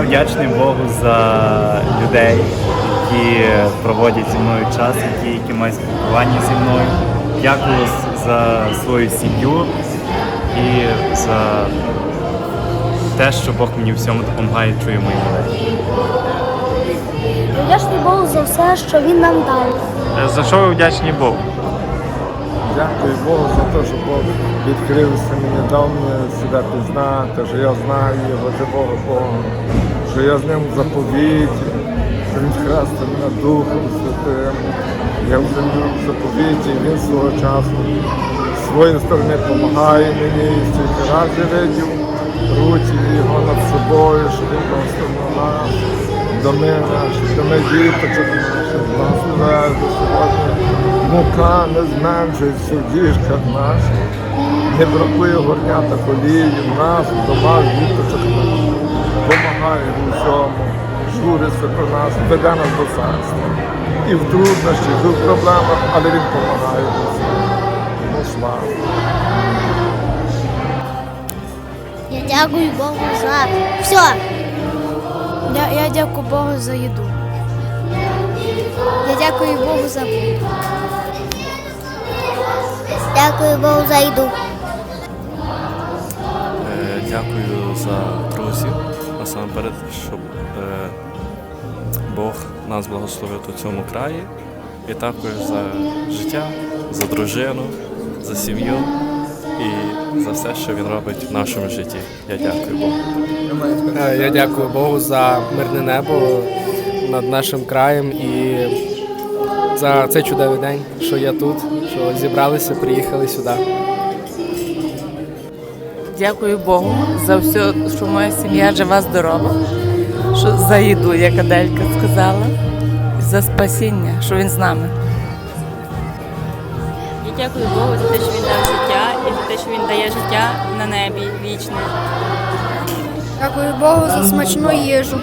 Я вдячний Богу за людей, які проводять зі мною час, які, які мають спілкування зі мною. Дякую за свою сім'ю і за те, що Бог мені всьому допомагає, чує мої молитви. Вдячний Богу за все, що він нам дав. За що ви вдячні Богу? Дякую Богу за те, що Бог відкрився мені, дав мені себе пізнати, що я знаю його живого Бога, що я з ним в заповіті, що він хрестив мене Духом Святим. Я вже в заповіті, він свого часу з своєї сторони допомагає мені, і стільки разів видів руці його над собою, що він благословив нас, доми наші, доми діточок наших, благословляє до сьогодні. Мука не зменшується в діжках наших, не бракує горнята колії в нас, в домах діточок наших. Помагає в усьому, журиться про нас, веде нас до царства. І в труднощах, і в проблемах, але він допомагає в усьому. Слава. Я дякую Богу за все. Я, я дякую Богу за їду. Я дякую Богу за воду. Дякую Богу за їду. Е, Дякую за друзів насамперед, щоб е, Бог нас благословив у цьому краї. І також за життя, за дружину, за сім'ю і за все, що він робить в нашому житті. Я дякую Богу. Е, Я дякую Богу за мирне небо над нашим краєм і за цей чудовий день, що я тут, що зібралися, приїхали сюди. Дякую Богу за все, що моя сім'я жива, здорова, що за їду, як Аделька сказала, і за спасіння, що він з нами. Я дякую Богу за те, що він дав життя і за те, що він дає життя на небі вічне. Дякую Богу за смачну їжу.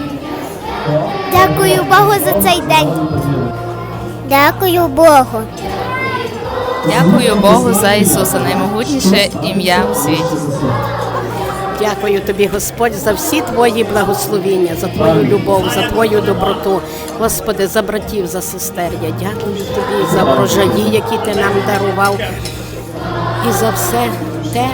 Дякую Богу за цей день. Дякую Богу. Дякую Богу за Ісуса, наймогутніше ім'я у світі. Дякую тобі, Господь, за всі твої благословіння, за твою любов, за твою доброту. Господи, за братів, за сестер. Я дякую тобі за врожаї, які ти нам дарував, і за все те,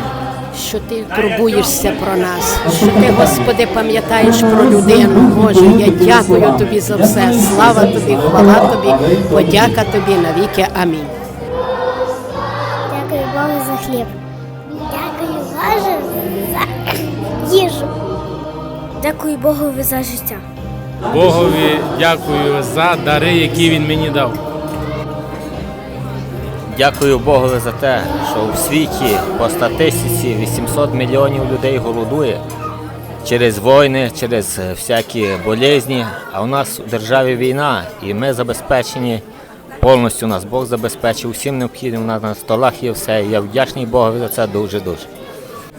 що ти турбуєшся про нас, що ти, Господи, пам'ятаєш про людину. Боже, я дякую тобі за все. Слава тобі, хвала тобі, подяка тобі навіки. Амінь. Дякую за хліб. Дякую Боже за їжу. Дякую Богу за життя. Богові дякую за дари, які він мені дав. Дякую Богу за те, що у світі по статистиці 800 мільйонів людей голодує через війни, через всякі болезні. А у нас у державі війна, і ми забезпечені повністю. Нас Бог забезпечив всім необхідним. У нас на столах є все. Я вдячний Богові за це дуже дуже.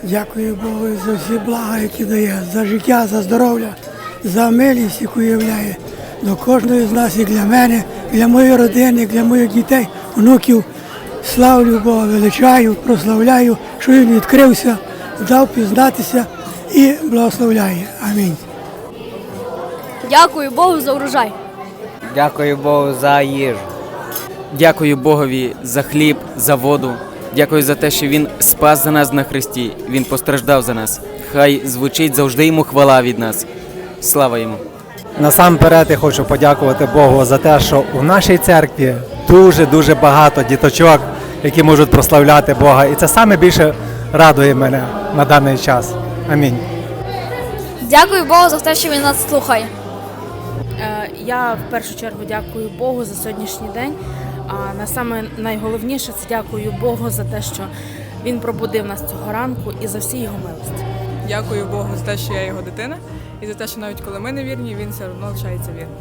Дякую Богу за всі блага, які дає, за життя, за здоров'я, за милість, яку являє до кожної з нас і для мене, і для моєї родини, і для моїх дітей, онуків. Славлю Бога, величаю, прославляю, що він відкрився, дав пізнатися і благословляє. Амінь. Дякую Богу за урожай. Дякую Богу за їжу. Дякую Богові за хліб, за воду. Дякую за те, що він спас за нас на Христі. Він постраждав за нас. Хай звучить завжди йому хвала від нас. Слава йому! Насамперед я хочу подякувати Богу за те, що у нашій церкві дуже-дуже багато діточок, які можуть прославляти Бога. І це саме більше радує мене на даний час. Амінь. Дякую Богу за те, що він нас слухає. Е, Я в першу чергу дякую Богу за сьогоднішній день. А на саме найголовніше це дякую Богу за те, що він пробудив нас цього ранку і за всі його милості. Дякую Богу за те, що я його дитина, і за те, що навіть коли ми не вірні, він все одно лишається вірним.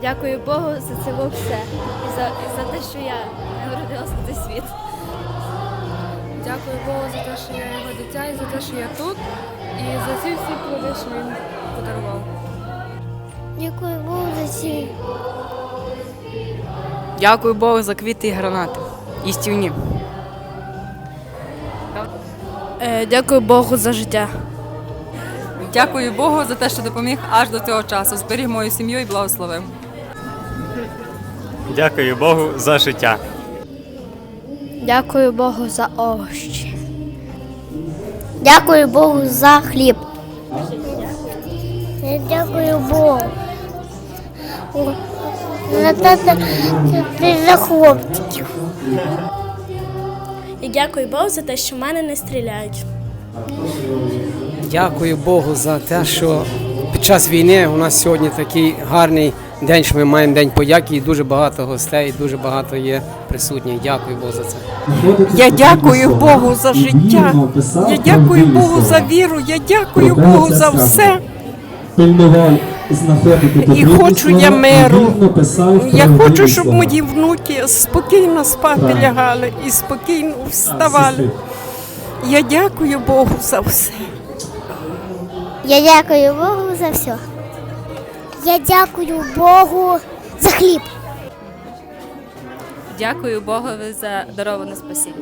Дякую Богу за це все. І за, за те, що я народилася на цей світ. Дякую Богу за те, що я його дитя, і за те, що я тут, і за ці всі плоди, що він подарував. Дякую Богу за ці. Дякую Богу за квіти і гранати. Істівні. Е, Дякую Богу за життя. Дякую Богу за те, що допоміг аж до цього часу. Зберіг мою сім'ю і благословив. Дякую Богу за життя. Дякую Богу за овощі. Дякую Богу за хліб. Дякую Богу. О, За хлопчиків. І дякую Богу за те, що в мене не стріляють. Дякую Богу за те, що під час війни у нас сьогодні такий гарний день, що ми маємо день подяки і дуже багато гостей, дуже багато є присутніх. Дякую Богу за це. Я дякую Богу за життя. Я дякую Богу за віру. Я дякую Богу за все. І хочу я миру. Я хочу, щоб мої внуки спокійно спати лягали і спокійно вставали. Я дякую Богу за все. Я дякую Богу за все. Я дякую Богу за хліб. Дякую Богові за дароване спасіння.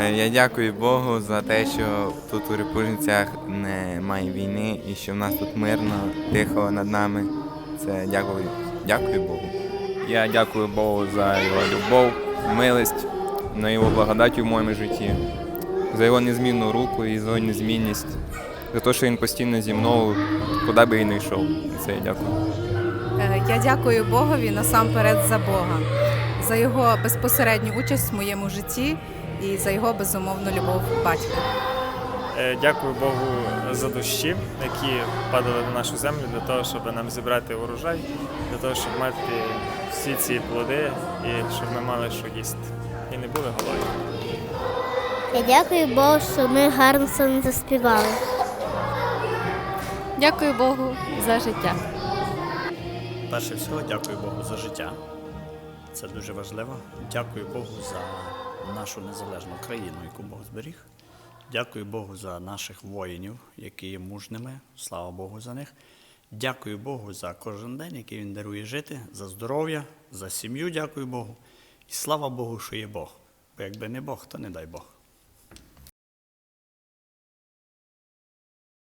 Е, Я дякую Богу за те, що тут у Репужницях немає війни і що в нас тут мирно, тихо над нами. Це дякую, дякую Богу. Я дякую Богу за його любов, милість, на його благодать у моєму житті, за його незмінну руку і за його незмінність, за те, що він постійно зі мною, куди би і не йшов. Це я дякую. Е, Я дякую Богові насамперед за Бога, за його безпосередню участь в моєму житті і за його безумовну любов батька. Е, Дякую Богу за дощі, які падали на нашу землю для того, щоб нам зібрати урожай, для того, щоб мати всі ці плоди і щоб ми мали що їсти. І не були голодні. Я дякую Богу, що ми гарно сьогодні заспівали. Дякую Богу за життя. Перше всього, дякую Богу за життя. Це дуже важливо. Дякую Богу за нашу незалежну країну, яку Бог зберіг. Дякую Богу за наших воїнів, які є мужними. Слава Богу за них. Дякую Богу за кожен день, який Він дарує жити, за здоров'я, за сім'ю. Дякую Богу. І слава Богу, що є Бог. Бо якби не Бог, то не дай Бог.